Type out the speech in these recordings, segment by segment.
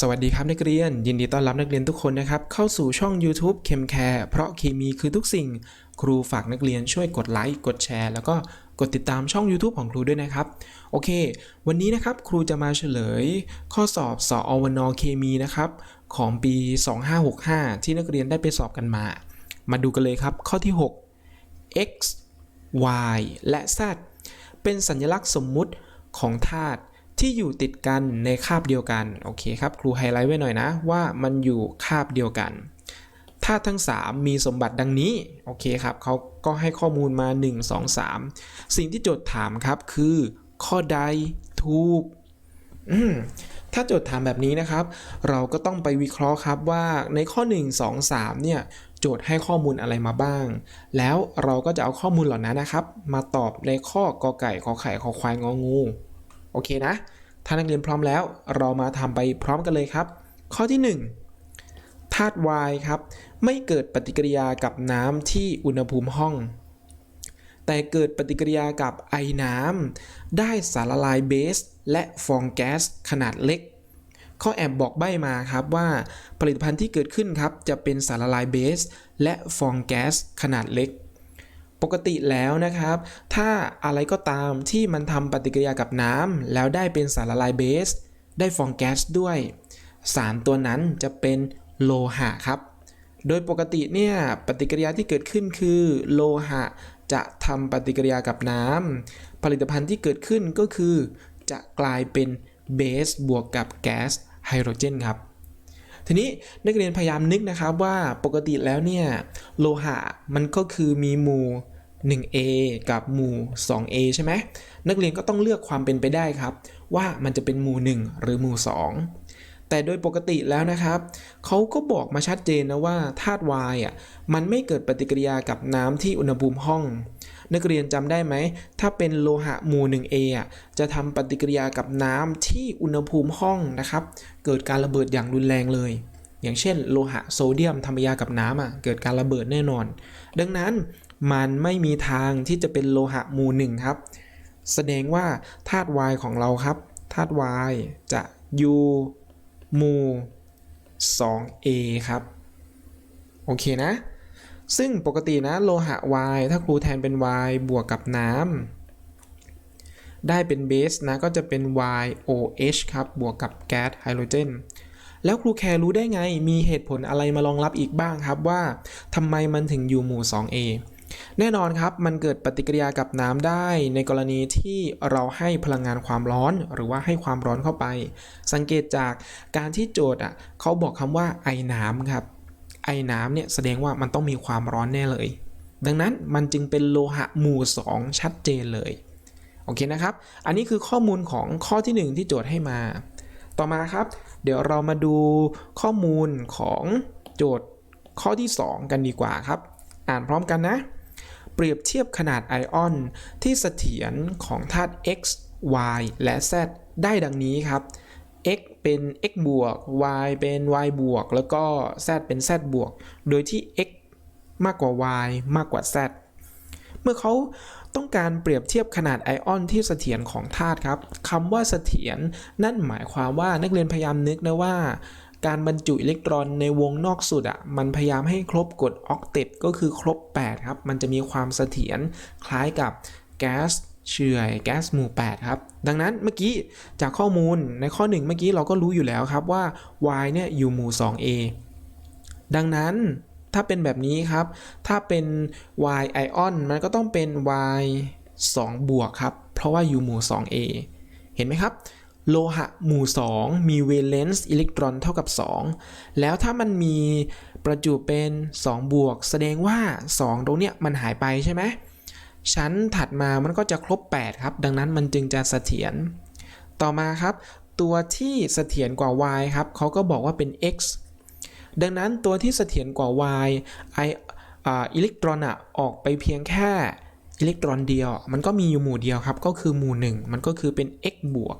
สวัสดีครับนักเรียน ยินดีต้อนรับนักเรียนทุกคนนะครับ เข้าสู่ช่อง YouTube เคมแคร์เพราะเคมีคือทุกสิ่ง ครูฝากนักเรียนช่วยกดไลค์กดแชร์ แล้วก็กดติดตามช่อง YouTube ของครูด้วยนะครับ โอเค วันนี้นะครับครูจะมาเฉลย ข้อสอบสอวนเคมีนะครับ ของปี 2565 ที่นักเรียนได้ไปสอบกันมา มาดูกันเลยครับ ข้อที่ 6 x y และ z เป็นสัญลักษณ์สมมุติของธาตุ ที่อยู่ติดกันในคาบเดียวกัน โอเคครับ ครูไฮไลท์ไว้หน่อยนะ ว่ามันอยู่คาบเดียวกันธาทั้ง 3 มีสมบัติดังนี้ โอเคครับเขาก็ให้ข้อมูลมา 1 2 3 สิ่งที่โจทย์ถามครับคือ ข้อใดถูกถ้าโจทย์ถามแบบนี้นะครับ เราก็ต้องไปวิเคราะห์ครับว่าในข้อ 1 2 3 เนี่ยโจทย์ให้ข้อมูลอะไรมาบ้าง แล้วเราก็จะเอาข้อมูลเหล่านั้นนะครับ มาตอบในข้อกอไก่ขอไข่ขอควายงองู โอเคนะ ถ้านักเรียนพร้อมแล้ว เรามาทำไปพร้อมกันเลยครับ ข้อที่ 1 ธาตุ Y ครับ ไม่เกิดปฏิกิริยากับน้ำที่อุณหภูมิห้อง แต่เกิดปฏิกิริยากับไอน้ำได้สารละลายเบส และฟองแก๊สขนาดเล็กข้อแอบบอกใบ้มาครับว่าผลิตภัณฑ์ที่เกิดขึ้นครับ จะเป็นสารละลายเบส และฟองแก๊สขนาดเล็ก ปกติแล้วนะครับ ถ้าอะไรก็ตามที่มันทำปฏิกิริยากับน้ำแล้วได้เป็นสารละลายเบส ได้ฟองแก๊สด้วย สารตัวนั้นจะเป็นโลหะครับ โดยปกติเนี่ยปฏิกิริยาที่เกิดขึ้นคือโลหะจะทำปฏิกิริยากับน้ำผลิตภัณฑ์ที่เกิดขึ้นก็คือ จะกลายเป็นเบสบวกกับแก๊สไฮโดรเจนครับทีนี้นักเรียนพยายามนึกนะครับว่าปกติแล้วเนี่ยโลหะมันก็คือมีหมู่ 1A กับหมู่ 2A ใช่ไหมนักเรียนก็ต้องเลือกความเป็นไปได้ครับ ว่ามันจะเป็นหมู่ 1 หรือหมู่ 2 แต่โดยปกติแล้วนะครับ เขาก็บอกมาชัดเจนนะว่าธาตุ Y อะมันไม่เกิดปฏิกิริยากับน้ำที่อุณหภูมิห้อง นักเรียนจำได้ไหม ถ้าเป็นโลหะหมู่ 1A อะจะทำปฏิกิริยากับน้ำที่อุณหภูมิห้องนะครับ เกิดการระเบิดอย่างรุนแรงเลย อย่างเช่นโลหะโซเดียมทำปฏิกิริยากับน้ำอะเกิดการระเบิดแน่นอน ดังนั้นมันไม่มีทางที่จะเป็นโลหะหมู่หนึ่งครับ แสดงว่าธาตุ Y ของเราครับธาตุ Y จะอยู่หมู่ 2A ครับ โอเคนะ ซึ่งปกตินะโลหะ Y ถ้าครูแทนเป็น Y บวกกับน้ำได้เป็นเบสนะก็จะเป็น YOH ครับ บวกกับแก๊สไฮโดรเจน แล้วครูแคร์รู้ได้ไง มีเหตุผลอะไรมารองรับอีกบ้างครับว่าทำไมมันถึงอยู่หมู่ 2A แน่นอนครับ มันเกิดปฏิกิริยากับน้ำได้ ในกรณีที่เราให้พลังงานความร้อน หรือว่าให้ความร้อนเข้าไป สังเกตจากการที่โจทย์อะเขาบอกคำว่าไอ้น้ำครับ ไอ้น้ำเนี่ยแสดงว่ามันต้องมีความร้อนแน่เลย ดังนั้นมันจึงเป็นโลหะหมู่ 2 ชัดเจนเลย โอเคนะครับ อันนี้คือข้อมูลของข้อที่ 1 ที่โจทย์ให้มา ต่อมาครับ เดี๋ยวเรามาดูข้อมูลของโจทย์ข้อที่ 2 กันดีกว่าครับ อ่านพร้อมกันนะ เปรียบเทียบขนาดไอออน ที่เสถียรของธาตุ x y และ z ได้ดังนี้ครับ x เป็น x บวก y เป็น y บวก แล้วก็ z เป็น z บวก โดยที่ x มากกว่า y มากกว่า z เมื่อเขา ต้องการเปรียบเทียบขนาดไอออนที่เสถียรของธาตุครับคำว่าเสถียรนั่นหมายความว่านักเรียนพยายามนึกนะว่า การบรรจุอิเล็กตรอนในวงนอกสุดอะ่ะมันพยายามให้ครบกฎออกเตตก็คือครบ 8 ครับ มันจะมีความเสถียรคล้ายกับแก๊สเฉื่อยแก๊สหมู่ 8 ครับ ดังนั้นเมื่อกี้จากข้อมูลในข้อ 1 เมื่อกี้เราก็รู้อยู่แล้วครับว่า y เนี่ยอยู่หมู่ 2a ดังนั้น ถ้าเป็นแบบนี้ครับ ถ้าเป็น y ion มันก็ต้องเป็น y 2 บวกครับ เพราะว่าอยู่หมู่ 2a เห็นไหมครับ โลหะหมู่ 2 มีเวเลนซ์อิเล็กตรอนเท่ากับ 2 แล้วถ้ามันมีประจุเป็น 2 บวก แสดงว่า 2 ตรงเนี้ยมันหายไปใช่ไหมชั้นถัดมามันก็จะครบ 8 ครับ ดังนั้นมันจึงจะเสถียร ต่อมาครับ ตัวที่เสถียรกว่า y ครับเขาก็บอกว่าเป็น x ดังนั้นตัวที่เสถียรกว่า y ไออิเล็กตรอนอะออกไปเพียงแค่อิเล็กตรอนเดียว มันก็มีอยู่หมู่เดียวครับ ก็คือหมู่ 1 มันก็คือเป็น x บวก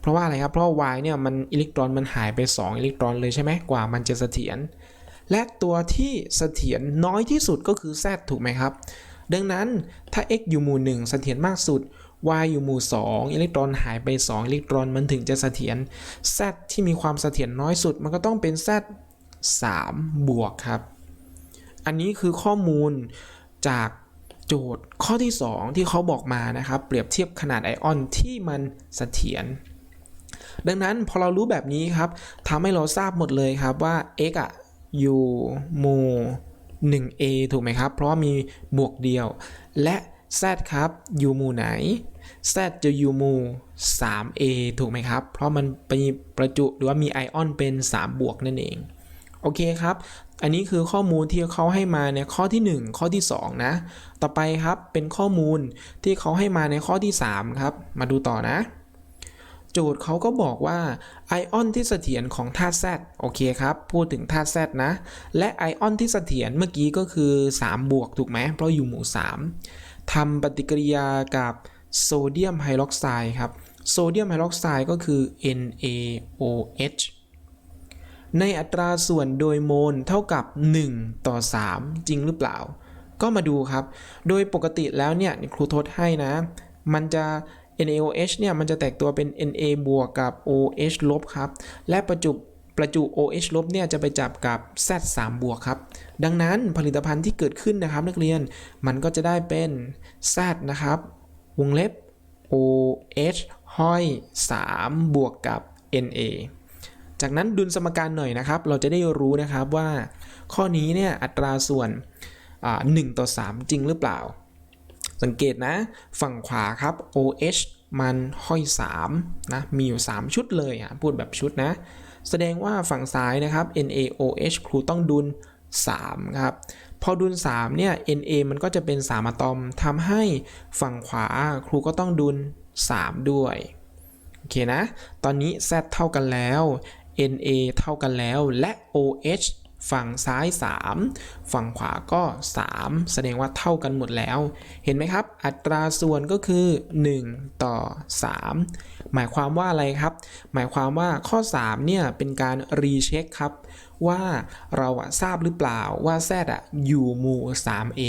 เพราะว่าอะไรครับ เพราะ y เนี่ยมันอิเล็กตรอนมันหายไป 2 อิเล็กตรอนเลยใช่ไหมกว่ามันจะเสถียร และตัวที่เสถียรน้อยที่สุดก็คือ z ถูกไหมครับ ดังนั้นถ้า x อยู่หมู่ 1 เสถียรมากสุด y อยู่หมู่ 2 อิเล็กตรอนหายไป 2 อิเล็กตรอนมันถึงจะเสถียร z ที่มีความเสถียรน้อยสุด มันก็ต้องเป็น z 3 บวกครับ อันนี้คือข้อมูลจากโจทย์ข้อที่ 2 ที่เขาบอกมานะครับ เปรียบเทียบขนาดไอออนที่มันเสถียรดังนั้นพอเรารู้แบบนี้ครับทำให้เราทราบหมดเลยครับว่า x อะอยู่หมู่ 1a ถูกไหมครับ เพราะมีบวกเดียว และ z ครับอยู่หมู่ไหน z จะอยู่หมู่ 3a ถูกไหมครับ เพราะมันมีประจุหรือว่ามีไอออนเป็น 3 บวกนั่นเอง โอเคครับ อันนี้คือข้อมูลที่เขาให้มาในข้อที่ 1 ข้อที่ 2 นะ ต่อไปครับเป็นข้อมูลที่เขาให้มาในข้อที่ 3 ครับ มาดูต่อนะ โจทย์เขาก็บอกว่าไอออนที่เสถียรของธาตุแซโอเคครับ พูดถึงธาตุแซนะ และไอออนที่เสถียรเมื่อกี้ก็คือ 3 บวกถูกไหมเพราะอยู่หมู่ 3 ทำปฏิกิริยากับโซเดียมไฮดรอกไซด์ครับ โซเดียมไฮดรอกไซด์ก็คือ NaOH ในอัตราส่วนโดยโมลเท่ากับ 1 ต่อ 3 จริงหรือเปล่า ก็มาดูครับ โดยปกติแล้วเนี่ยครูทดให้นะ มันจะ NaOH เนี่ยมันจะแตกตัวเป็น Na บวกกับ OH ลบครับ และประจุ ประจุ OH ลบเนี่ยจะไปจับกับ Z 3บวกครับ ดังนั้นผลิตภัณฑ์ที่เกิดขึ้นนะครับ นักเรียนมันก็จะได้เป็น Z นะครับ วงเล็บ OH ห้อย 3 บวกกับ Na จากนั้นดุลสมการหน่อยนะครับ เราจะได้รู้นะครับว่าข้อนี้เนี่ยอัตราส่วนอ่า1ต่อ 3 จริงหรือเปล่า สังเกตนะ ฝั่งขวาครับ OH มันห้อย3นะ มีอยู่ 3 ชุดเลยอะพูดแบบชุดนะ แสดงว่าฝั่งซ้ายนะครับ NaOH ครูต้องดุล 3 ครับ พอดุล 3 เนี่ย Na มันก็จะเป็น 3อะตอมทำให้ฝั่งขวาครูก็ต้องดุล 3 ด้วย โอเคนะ ตอนนี้ Z เท่ากันแล้ว Na เท่ากันแล้วและ OH ฝั่งซ้าย 3 ฝั่งขวาก็ 3 แสดงว่าเท่ากันหมดแล้ว เห็นไหมครับ อัตราส่วนก็คือ 1 ต่อ 3 หมายความว่าอะไรครับ หมายความว่าข้อ 3 เนี่ย เป็นการรีเช็คครับ ว่าเราทราบหรือเปล่าว่า Z อะอยู่หมู่ 3A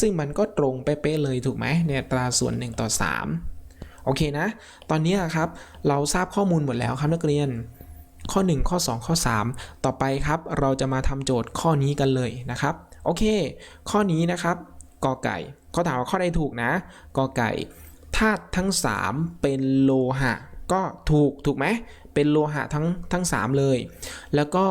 ซึ่งมันก็ตรงเป๊ะเลยถูกไหมในอัตราส่วน 1 ต่อ 3 โอเคนะ ตอนนี้ครับ เราทราบข้อมูลหมดแล้วครับนักเรียน ข้อ 1 ข้อ 2 ข้อ 3 ต่อไปครับ เราจะมาทำโจทย์ข้อนี้กันเลยนะครับ โอเค ข้อนี้นะครับกอไก่เขาถามว่าข้อใดถูกนะกอไก่ธาตุทั้ง 3 เป็นโลหะ ก็ถูกถูกไหมเป็นโลหะทั้งทั้ง 3 เลย แล้วก็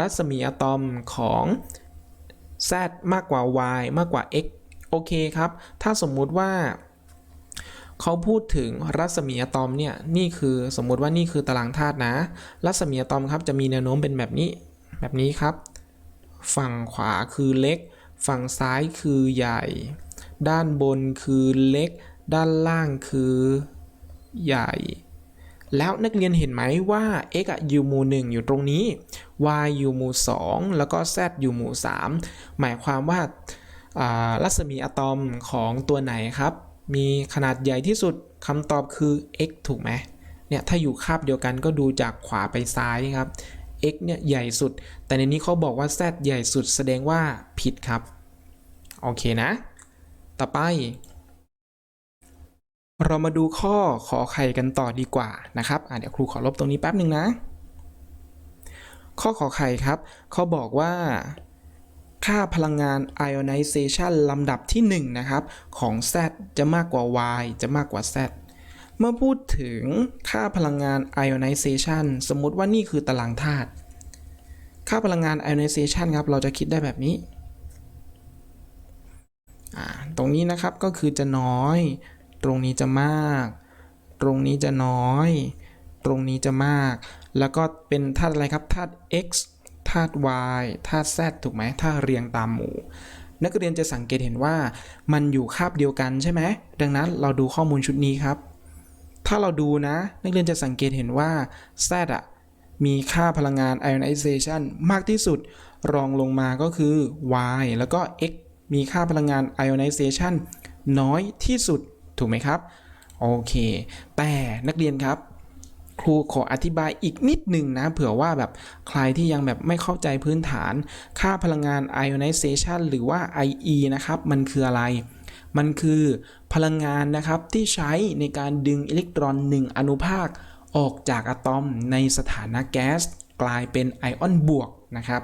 รัศมีอะตอมของ Z มากกว่า Y มากกว่า X โอเคครับ ถ้าสมมุติว่า เขาพูดถึงรัศมีอะตอมเนี่ยนี่คือสมมุติว่านี่คือตารางธาตุนะ รัศมีอะตอมครับจะมีแนวโน้มเป็นแบบนี้ แบบนี้ครับ ฝั่งขวาคือเล็ก ฝั่งซ้ายคือใหญ่ ด้านบนคือเล็ก ด้านล่างคือใหญ่ แล้วนักเรียนเห็นไหมว่า x อะอยู่หมู่1อยู่ตรงนี้ y อยู่หมู่2แล้วก็ z อยู่หมู่3หมายความว่ารัศมีอะตอมของตัวไหนครับ มีขนาดใหญ่ที่สุดคำตอบคือ x ถูกไหมเนี่ยถ้าอยู่คาบเดียวกันก็ดูจากขวาไปซ้ายครับ x เนี่ยใหญ่สุด แต่ในนี้เขาบอกว่า z ใหญ่สุดแสดงว่าผิดครับ โอเคนะ ต่อไป เรามาดูข้อขอไข่กันต่อดีกว่านะครับเดี๋ยวครูขอลบตรงนี้แป๊บหนึ่งนะ ข้อขอไข่ครับเขาบอกว่า ค่าพลังงาน ionization ลำดับที่ 1 นะครับ ของ Z จะมากกว่า Y จะมากกว่า Z เมื่อพูดถึงค่าพลังงาน ionization สมมติว่านี่คือตารางธาตุ ค่าพลังงาน ionization ครับ เราจะคิดได้แบบนี้ ตรงนี้นะครับก็คือจะน้อย ตรงนี้จะมาก ตรงนี้จะน้อย ตรงนี้จะมาก แล้วก็เป็นธาตุอะไรครับ ธาตุ x าตุ y ธาตุ z ถูกไหมถ้าเรียงตามหมู่ นักเรียนจะสังเกตเห็นว่ามันอยู่คาบเดียวกันใช่ไหมดังนั้นเราดูข้อมูลชุดนี้ครับ ถ้าเราดูนะ นักเรียนจะสังเกตเห็นว่า z อะมีค่าพลังงาน ionization มากที่สุดรองลงมาก็คือ y แล้วก็ x มีค่าพลังงาน ionization น้อยที่สุดถูกไหมครับ โอเค แต่นักเรียนครับ ครูขออธิบายอีกนิดหนึ่งนะ เผื่อว่าแบบใครที่ยังแบบไม่เข้าใจพื้นฐาน ค่าพลังงาน ionization หรือว่า IE นะครับ มันคืออะไร มันคือพลังงานนะครับที่ใช้ในการดึงอิเล็กตรอน 1 อนุภาค ออกจากอะตอมในสถานะแก๊สกลายเป็นไอออนบวกนะครับ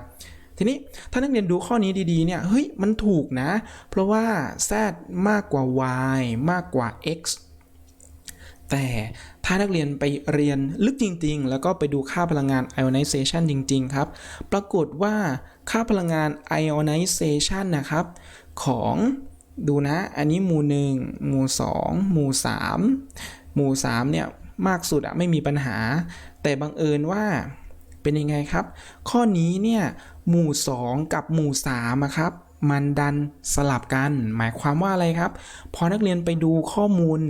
ทีนี้ถ้านักเรียนดูข้อนี้ดีๆเนี่ยเฮ้ยมันถูกนะ เพราะว่า z มากกว่า y มากกว่า x แต่ถ้านักเรียนไปเรียนลึกจริง ๆ แล้วก็ไปดูค่าพลังงาน ionization จริง ๆ ครับ ปรากฏว่าค่าพลังงาน ionization นะครับ ของดูนะ อันนี้หมู่ 1 หมู่ 2 หมู่ 3 หมู่ 3 เนี่ย มากสุดอะไม่มีปัญหา แต่บังเอิญว่าเป็นยังไงครับ ข้อนี้เนี่ย หมู่ 2 กับหมู่3อะครับ มันดันสลับกัน หมายความว่าอะไรครับ พอนักเรียนไปดูข้อมูล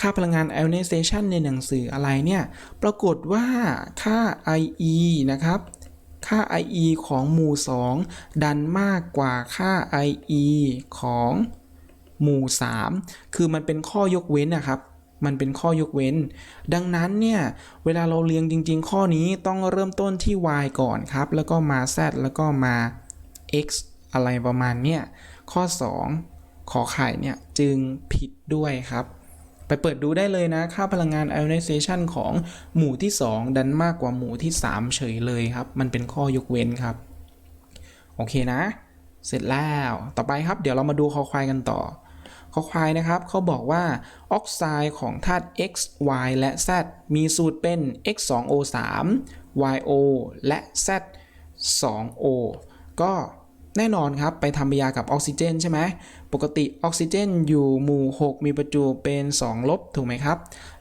ค่าพลังงาน ionization ในหนังสืออะไรเนี่ย ปรากฏว่าค่า IE นะครับ ค่า IE ของหมู่ 2 ดันมากกว่าค่า IE ของหมู่ 3 คือมันเป็นข้อยกเว้นนะครับมันเป็นข้อยกเว้น ดังนั้นเนี่ย เวลาเราเรียงจริง ๆ ข้อนี้ต้องเริ่มต้นที่ y ก่อนครับ แล้วก็มา z แล้วก็มา x อะไรประมาณเนี้ยข้อ 2 ขอไข่เนี่ยจึงผิดด้วยครับ ไปเปิดดูได้เลยนะ ค่าพลังงาน ionization ของหมู่ที่ 2 ดันมากกว่าหมู่ที่ 3 เฉยเลยครับ มันเป็นข้อยกเว้นครับ โอเคนะ เสร็จแล้วต่อไปครับ เดี๋ยวเรามาดูคอควายกันต่อคอควายนะครับเขาบอกว่าออกไซด์ของธาตุ x y และ z มีสูตรเป็น x 2 o 3 y o และ z 2 o ก็ แน่นอนครับ ไปทำปฏิกิริยากับออกซิเจนใช่ไหมปกติออกซิเจนอยู่หมู่ 6 มีประจุเป็น 2 ลบถูกไหมครับ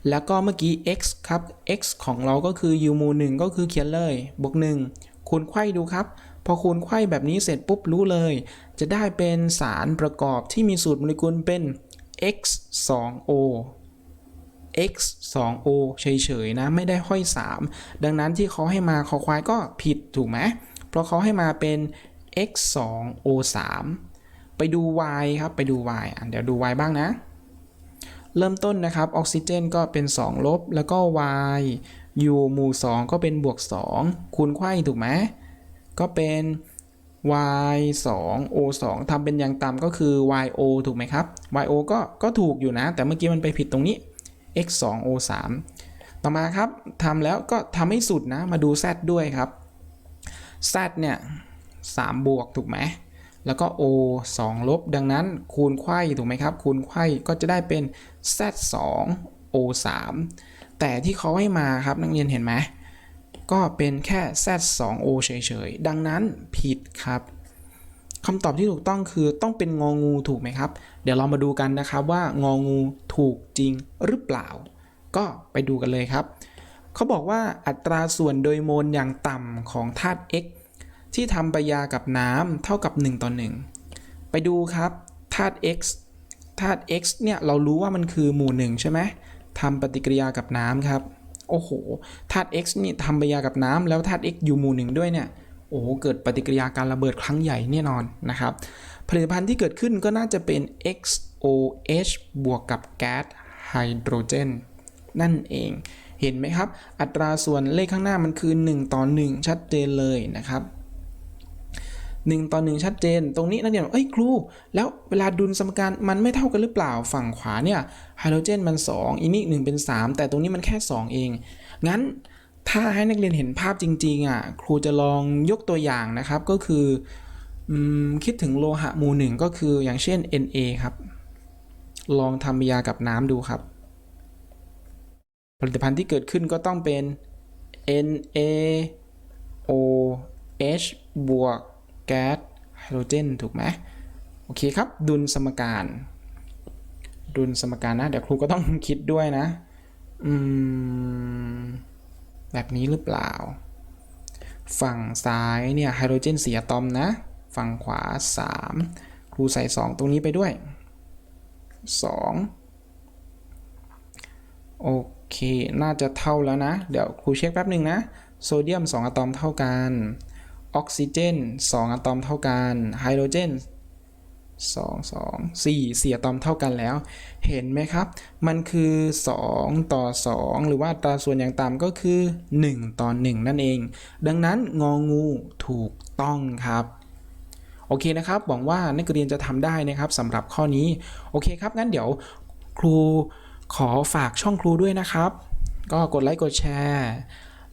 แล้วก็เมื่อกี้ x ครับ x ของเราก็คืออยู่หมู่ 1 ก็คือเขียนเลยบวก1คูณไข้ดูครับ พอคูณไข้แบบนี้เสร็จปุ๊บรู้เลย จะได้เป็นสารประกอบที่มีสูตรโมเลกุลเป็น x 2 o x 2 o เฉยๆนะ ไม่ได้ห้อย 3 ดังนั้นที่เขาให้มาคอควายก็ผิดถูกไหม เพราะเขาให้มาเป็น x 2 o 3ไปดู y ครับ ไปดู y อะเดี๋ยวดู y บ้างนะ เริ่มต้นนะครับ ออกซิเจนก็เป็น 2 ลบ แล้วก็ y อยู่หมู่ 2 ก็เป็นบวก 2 คูณไขว้ถูกไหม ก็เป็น y 2 o 2ทำเป็นอย่างต่ำก็คือ y o ถูกไหมครับ y o ก็ก็ถูกอยู่นะ แต่เมื่อกี้มันไปผิดตรงนี้ x 2 o 3ต่อมาครับทำแล้วก็ทำให้สุดนะ มาดู z ด้วยครับ z เนี่ย 3 บวกถูกไหมแล้วก็ o 2 ลบ ดังนั้นคูณไขว้ถูกไหมครับ คูณไขว้ก็จะได้เป็น z 2 o 3แต่ที่เขาให้มาครับนักเรียนเห็นไหมก็เป็นแค่ z 2 o เฉยๆ ดังนั้นผิดครับคำตอบที่ถูกต้องคือต้องเป็นงองูถูกไหมครับ เดี๋ยวเรามาดูกันนะครับว่างองูถูกจริงหรือเปล่า ก็ไปดูกันเลยครับ เขาบอกว่าอัตราส่วนโดยโมลอย่างต่ำของธาตุ x ที่ทำปฏิกิยากับน้ำเท่ากับ 1 ต่อ 1 ไปดูครับธาตุ x ธาตุ x เนี่ยเรารู้ว่ามันคือหมู่ 1 ใช่ไหมทำปฏิกิริยากับน้ำครับ โอ้โหธาตุ x นี่ทำปฏิกิริยากับน้ำแล้วธาตุ x อยู่หมู่ 1 ด้วยเนี่ยโอ้โหเกิดปฏิกิริยาการระเบิดครั้งใหญ่แน่นอนนะครับ ผลิตภัณฑ์ที่เกิดขึ้นก็น่าจะเป็น XOH บวกกับแก๊สไฮโดรเจนนั่นเองเห็นไหมครับ อัตราส่วนเลขข้างหน้ามันคือ 1 ต่อ 1 ชัดเจนเลยนะครับ 1ต่อ1ชัดเจน ตรงนี้นักเรียนบอกเอ้ยครู แล้วเวลาดุลสมการมันไม่เท่ากันหรือเปล่าฝั่งขวาเนี่ยไฮโดรเจนมัน 2อีกนี่1เป็น 3 แต่ตรงนี้มันแค่ 2 เอง งั้นถ้าให้นักเรียนเห็นภาพจริงๆอะครูจะลองยกตัวอย่างนะครับก็คืออคิดถึงโลหะมูหนึ่งก็คืออย่างเช่น Na ครับ ลองทำยากับน้ำดูครับ ผลิตภัณฑ์ที่เกิดขึ้นก็ต้องเป็น NaOH บวก แก๊สไฮโดรเจนถูกไหมโอเคครับ ดุลสมการ ดุลสมการนะ เดี๋ยวครูก็ต้องคิดด้วยนะ อืม แบบนี้หรือเปล่า ฝั่งซ้ายเนี่ยไฮโดรเจน4อะตอมนะ ฝั่งขวา 3 ครูใส่ 2 ตรงนี้ไปด้วย 2 โอเค น่าจะเท่าแล้วนะ เดี๋ยวครูเช็คแป๊บหนึ่งนะ โซเดียม 2อะตอมเท่ากัน ออกซิเจน 2 อะตอมเท่ากันไฮโดรเจน2 2 4 4อะตอมเท่ากันแล้ว เห็นไหมครับ มันคือ 2 ต่อ 2 หรือว่าตราส่วนอย่างต่ำก็คือ 1 ต่อ 1 นั่นเอง ดังนั้นงองูถูกต้องครับโอเคนะครับ หวังว่านักเรียนจะทำได้นะครับสำหรับข้อนี้ โอเคครับ งั้นเดี๋ยวครูขอฝากช่องครูด้วยนะครับ ก็กดไลค์ กดแชร์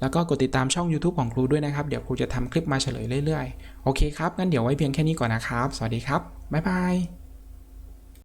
แล้วก็กดติดตามช่อง YouTube ของครูด้วยนะครับ เดี๋ยวครูจะทำคลิปมาเฉลยเรื่อยๆ โอเคครับ งั้นเดี๋ยวไว้เพียงแค่นี้ก่อนนะครับ สวัสดีครับ บ๊ายบาย